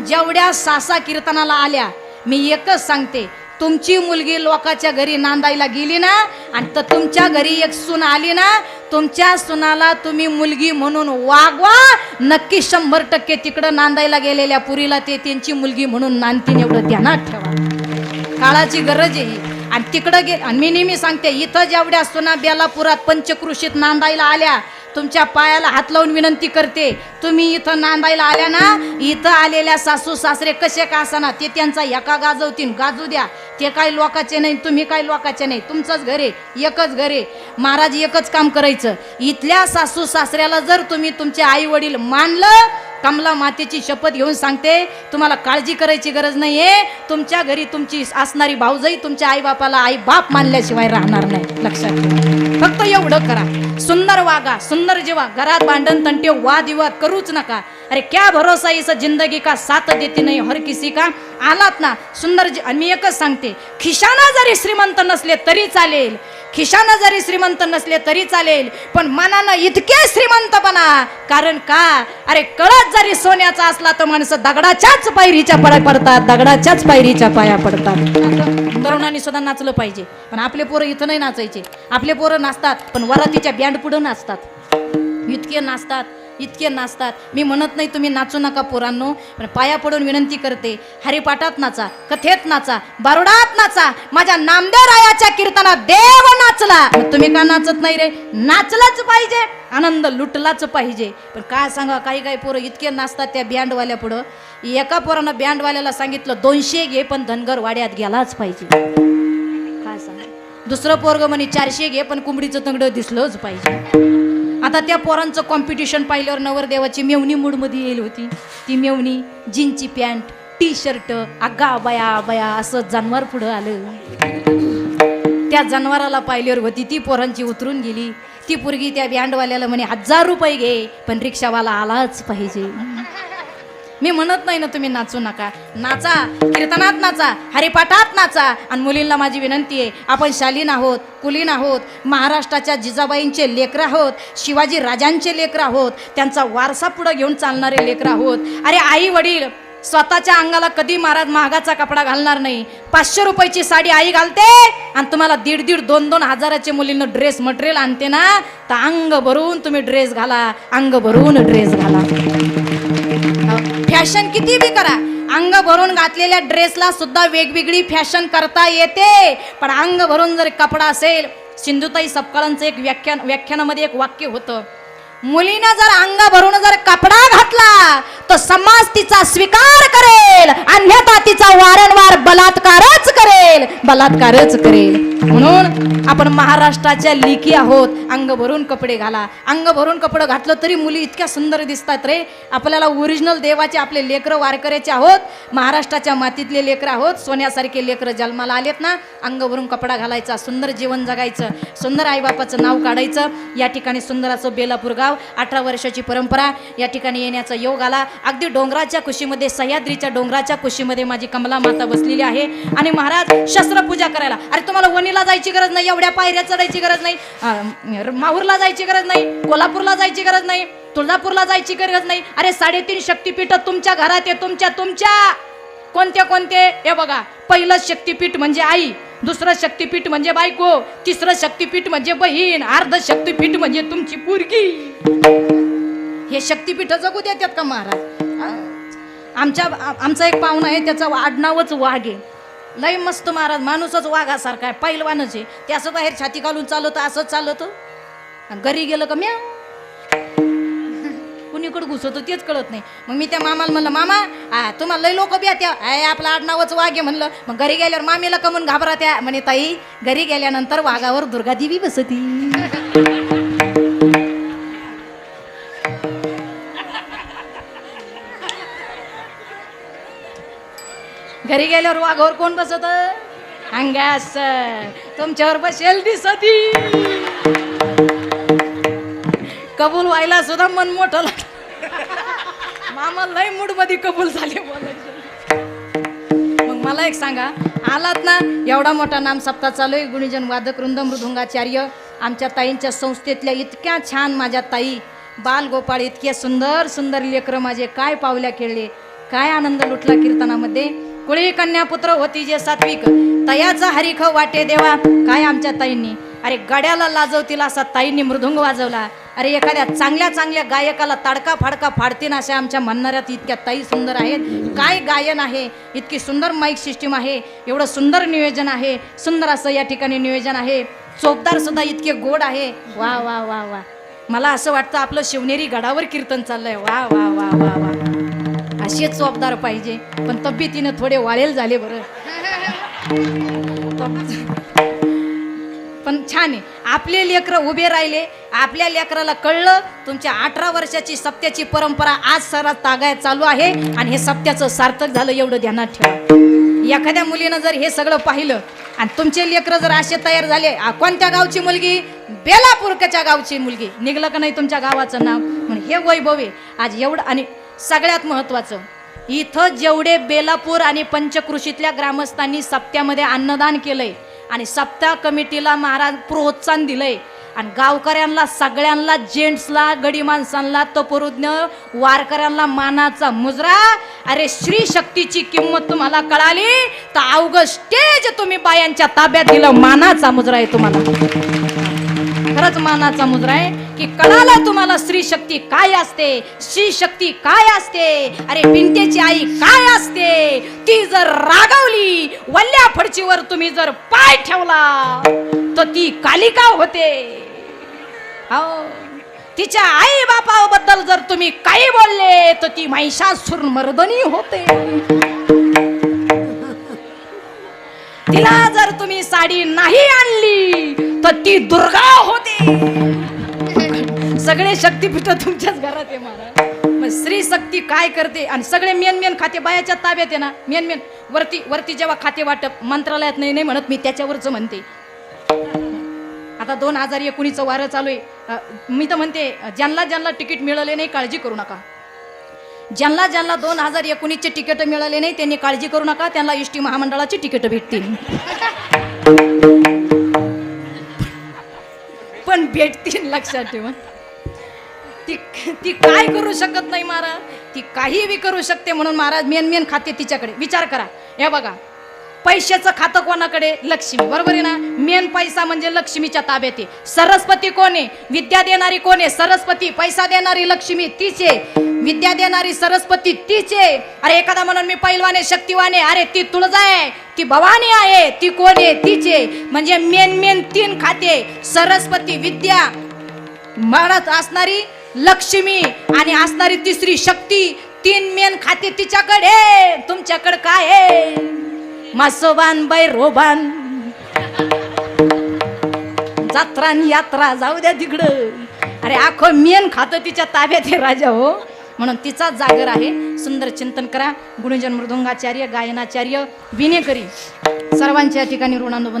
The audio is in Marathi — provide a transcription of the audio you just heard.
आणि जेवढ्या सासा कीर्तनाला आल्या मी एकच सांगते तुमची मुलगी लोकाच्या घरी नांदायला गेली ना आणि तर तुमच्या घरी एक सून आली ना तुमच्या सुनाला तुम्ही मुलगी म्हणून वागवा नक्की शंभर टक्के तिकडं नांदायला गेलेल्या पुरीला ते त्यांची मुलगी म्हणून नांदतीन एवढं ध्यानात ठेवा. काळाची गरज आहे आणि तिकडं गे आणि मी नेहमी सांगते इथं जेवढ्या सुना बेलापुरात पंचकृषीत नांदायला आल्या तुमच्या पायाला हात लावून विनंती करते. तुम्ही इथं नांदायला आल्या ना इथं आलेल्या सासू सासरे कसे का असाना ते त्यांचा एका गाजवतीन गाजू द्या. ते काही लोकाचे नाही तुम्ही काही लोकाचे नाही. तुमचंच घरे एकच घरे महाराज एकच काम करायचं. इथल्या सासू सासऱ्याला जर तुम्ही तुमचे आई वडील मानलं कमला मातेची शपथ घेऊन सांगते तुम्हाला काळजी करायची गरज नाही आहे तुमच्या घरी तुमची असणारी भाऊजाई तुमच्या आई बापाला आई बाप मानल्याशिवाय राहणार नाही. लक्षात ठेवा. फक्त एवढं करा. सुंदर वागा सुंदर जेवा घरात भांडण तंटे वादविवाद करूच नका. अरे क्या भरोसा इस जिंदगी का? साथ देते नाही हर किसी का? आलात ना सुंदर आणि मी एकच सांगते खिशाना जरी श्रीमंत नसले तरी चालेल. खिशानं जरी श्रीमंत नसले तरी चालेल पण मनानं इतके श्रीमंत बना. कारण का? अरे कळत जरी सोन्याचा असला तर माणसं दगडाच्याच पायरीच्या पाया पडतात दगडाच्याच पायरीच्या पाया पडतात. तरुणांनी सुद्धा नाचलं पाहिजे पण आपले पोरं इथं नाही नाचायचे. आपले पोरं नाचतात पण वरातीच्या बँड पुढं नाचतात. इतके नाचतात इतके नाचतात. मी म्हणत नाही तुम्ही नाचू नका पोरांनो पण पाया पडून विनंती करते हरिपाठात नाचा कथेत नाचा बारुडात नाचा माझ्या नामदेव रायाच्या कीर्तनात देव नाचला. तुम्ही का नाचत नाही रे? नाचलाच पाहिजे आनंद लुटलाच पाहिजे. पण काय सांगा काही काही पोरं इतके नाचतात त्या बँडवाल्या पुढं. एका पोरानं बँडवाल्याला सांगितलं दोनशे घे पण धनगर वाड्यात गेलाच पाहिजे. काय सांगा? दुसरं पोरग म्हणे चारशे घे पण कुंबडीचं तंगड दिसलंच पाहिजे. आता त्या पोरांचं कॉम्पिटिशन पाहिल्यावर नवरदेवाची मेवणी मूडमध्ये येईल होती. ती मेवणी जीनची पॅन्ट टी शर्ट अग्गा बया बया असं जनावर पुढं आलं. त्या जनावराला पाहिल्यावर होती ती पोरांची उतरून गेली. ती पोरगी त्या बँडवाल्याला म्हणे हजार रुपये घे पण रिक्षावाला आलाच पाहिजे. मी म्हणत नाही ना तुम्ही नाचू नका. नाचा कीर्तनात नाचा हरिपाठात नाचा. आणि मुलींना माझी विनंती आहे आपण शालीन आहोत कुलीन आहोत महाराष्ट्राच्या जिजाबाईंचे लेकरं आहोत शिवाजी राजांचे लेकरं आहोत त्यांचा वारसा पुढं घेऊन चालणारे लेकरं आहोत. अरे आई वडील स्वतःच्या अंगाला कधी महाराज महागाचा कपडा घालणार नाही. पाचशे रुपयाची साडी आई घालते आणि तुम्हाला दीड दीड दोन दोन हजाराचे मुलींना ड्रेस मटेरियल आणते ना तर अंग भरून तुम्ही ड्रेस घाला अंग भरून ड्रेस घाला. फॅशन किती बी करा. अंग भरून घातलेल्या ड्रेसला सुद्धा वेगवेगळी फॅशन करता येते. पण अंग भरून जर कपडा असेल सिंधुताई सपकाळांचं एक व्याख्यान व्याख्यानामध्ये एक वाक्य होतं. मुलीनं जर अंग भरून जर कपडा घातला तर समाज तिचा स्वीकार करेल अन्यथा तिचा वारंवार बलात्कारच करेल बलात्कारच करेल. म्हणून आपण महाराष्ट्राच्या लिखी आहोत. अंग भरून कपडे घाला. अंग भरून कपडे घातलं तरी मुली इतक्या सुंदर दिसतात रे. आपल्याला ओरिजिनल देवाचे आपले लेकरं वारकऱ्याचे आहोत. महाराष्ट्राच्या मातीतले लेकरं आहोत. सोन्यासारखे लेकरं जन्माला आलेत ना. अंग भरून कपडा घालायचा सुंदर जीवन जगायचं सुंदर आईबापाचं नाव काढायचं. या ठिकाणी सुंदर असं बेलापूर गाव अठरा वर्षाची परंपरा या ठिकाणी येण्याचा योग आला. अगदी डोंगराच्या कुशीमध्ये सह्याद्रीच्या डोंगराच्या कुशीमध्ये माझी कमला माता बसलेली आहे. आणि महाराज शस्त्रपूजा करायला. अरे तुम्हाला वणीला जायची गरज नाही एवढ्या पायऱ्या चढायची गरज नाही. माहूरला जायची गरज नाही कोल्हापूरला जायची गरज नाही तुळजापूरला जायची गरज नाही. अरे साडेतीन शक्तीपीठ तुमच्या घरात आहे तुमच्या तुमच्या. कोणते कोणते? हे बघा पहिलं शक्तीपीठ म्हणजे आई. दुसरं शक्तीपीठ म्हणजे बायको तिसरं शक्तीपीठ म्हणजे बहीण अर्ध शक्तीपीठ म्हणजे तुमची पोरगी. हे शक्तीपीठ जगू देतात का महाराज? आमच्या आमचा एक पाहुणा आहे त्याचं आडनावच वाघ आहे. लय मस्त महाराज माणूसच वाघासारखा आहे पैलवानच आहे. ते असं बाहेर छाती घालून चालवतं असंच चालवतं. घरी गेलं का म्या कुणीकडे घुसवतो तेच कळत नाही. मग मी त्या मामाला म्हणलं मामा आ, तुम्हाला लय लोक बी त्या आहे आपलं आडनावच वाघे म्हणलं. मग घरी गेल्यावर मामीला कमून घाबरा त्या म्हणे ताई घरी गेल्यानंतर वाघावर दुर्गादेवी बसती. घरी गेल्यावर वाघावर कोण बसत? अंगास तुमच्यावर बसेल दिसती. कबूल व्हायला सुद्धा मन मोठं लागतं. मामा लय मूडमध्ये कबूल झाले बोलायचे मग मला एक सांगा आलात ना एवढा मोठा नाम सप्ताह चालू आहे गुणीजन वादक वृंद मृदुंगाचार्य आमच्या ताईंच्या संस्थेतल्या इतक्या छान माझ्या ताई बाल गोपाळ इतके सुंदर सुंदर लेकरं माझे काय पावल्या खेळले काय आनंद लुटला कीर्तनामध्ये. कुळी कन्या पुत्र होती जे सात्विक तयाचा हरिख वाटे देवा काय आमच्या ताईंनी. अरे गड्याला लाजवतील असा ताईंनी मृदुंग वाजवला. अरे एखाद्या चांगल्या चांगल्या गायकाला ताडका फाडका फाडतील अशा आमच्या म्हणणाऱ्यात इतक्या ताई सुंदर आहेत. काय गायन आहे? इतकी सुंदर माईक सिस्टीम आहे. एवढं सुंदर नियोजन आहे. सुंदर असं या ठिकाणी नियोजन आहे. चोपदार सुद्धा इतके गोड आहे. वा वा वा वा. मला असं वाटतं आपलं शिवनेरी गडावर कीर्तन चाललंय. वा वा वा वा वा. असे चोपदार पाहिजे. पण तब्येतीनं थोडे वाळेल झाले बरं. पण छान आहे. आपले लेकरं उभे राहिले. आपल्या लेकराला कळलं तुमच्या अठरा वर्षाची सप्त्याची परंपरा आज सरात तागायत चालू आहे आणि हे सप्त्याचं सार्थक झालं एवढं ध्यानात ठेवा. एखाद्या मुलीनं जर हे सगळं पाहिलं आणि तुमचे लेकरं जर असे तयार झाले कोणत्या गावची मुलगी? बेलापूरच्या गावची मुलगी. निघलं का नाही तुमच्या गावाचं नाव? म्हणून हे वैभव आहे आज एवढं आणि सगळ्यात महत्वाचं इथं जेवढे बेलापूर आणि पंचकृषीतल्या ग्रामस्थांनी सप्त्यामध्ये अन्नदान केलंय आणि सप्ताह कमिटीला महाराज प्रोत्साहन दिलंय. आणि गावकऱ्यांना सगळ्यांना जेंट्सला गडी माणसांना तपरुज्ञ वारकऱ्यांना मानाचा मुजरा. अरे श्री शक्तीची किंमत तुम्हाला कळाली? तर अवघ स्टेज तुम्ही बायांच्या ताब्यात दिलं. मानाचा मुजरा आहे तुम्हाला. खरंच मानाचा मुजरा आहे. की कळाला तुम्हाला स्त्री शक्ती काय असते? स्त्री शक्ती काय असते? अरे पिंटेची आई काय असते? ती जर रागावली वल्ल्या फडचीवर तुम्ही जर पाय ठेवला तर ती कालिका होते. हो. तिच्या आई बापाबद्दल जर तुम्ही काही बोलले तर ती महिषासुर मर्दनी होते. तिला जर तुम्ही साडी नाही आणली तर ती दुर्गा होते. सगळे शक्तीपीठ तुमच्याच घरात आहे महाराज. मग स्त्री शक्ती काय करते? आणि सगळे मेन मेन खाते बायाच्या ताब्यात आहे ना? Main main. वरती वरती जेव्हा खाते वाटप मंत्रालयात नाही नाही म्हणत मी त्याच्यावरच म्हणते. आता दोन हजार एकोणीसचं वारं चालू आहे. मी तर म्हणते ज्यांना ज्यांना तिकीट मिळाले नाही काळजी करू नका. ज्यांना ज्यांना दोन हजार एकोणीसचे तिकीट मिळाले नाही त्यांनी काळजी करू नका त्यांना एस टी महामंडळाची तिकीट भेटतील. पण भेटतील लक्षात ठेवा. ती ती काय करू शकत नाही महाराज? ती काही बी करू शकते म्हणून महाराज मेन मेन खाते तिच्याकडे. विचार करा. हे बघा. पैशाचं खातं कोणाकडे? लक्ष्मी. बरोबर आहे ना? मेन पैसा म्हणजे लक्ष्मीच्या ताब्यात आहे. सरस्वती कोण आहे? विद्या देणारी कोण आहे? सरस्वती. पैसा देणारी लक्ष्मी तीच आहे. विद्या देणारी सरस्वती तीच आहे. अरे एखादा म्हणून मी पैलवाने शक्तिवाने अरे ती तुळजा आहे. ती भवानी आहे. ती कोण आहे? तीच आहे. म्हणजे मेन मेन तीन खाते. सरस्वती विद्या. महाराज असणारी लक्ष्मी आणि असणारी तिसरी शक्ती तीन मेन खाते तिच्याकडे. तुमच्याकडे काय आहे? मासोबान बैरोबान. जत्रान यात्रा जाऊ द्या तिकडं. अरे आखो मेन खातं तिच्या ताब्यात हे राजा हो. म्हणून तिचाच जागर आहे. सुंदर चिंतन करा. गुणजन मृदुंगाचार्य गायनाचार्य विनेकरी. सर्वांच्या ठिकाणी ऋणानुबंध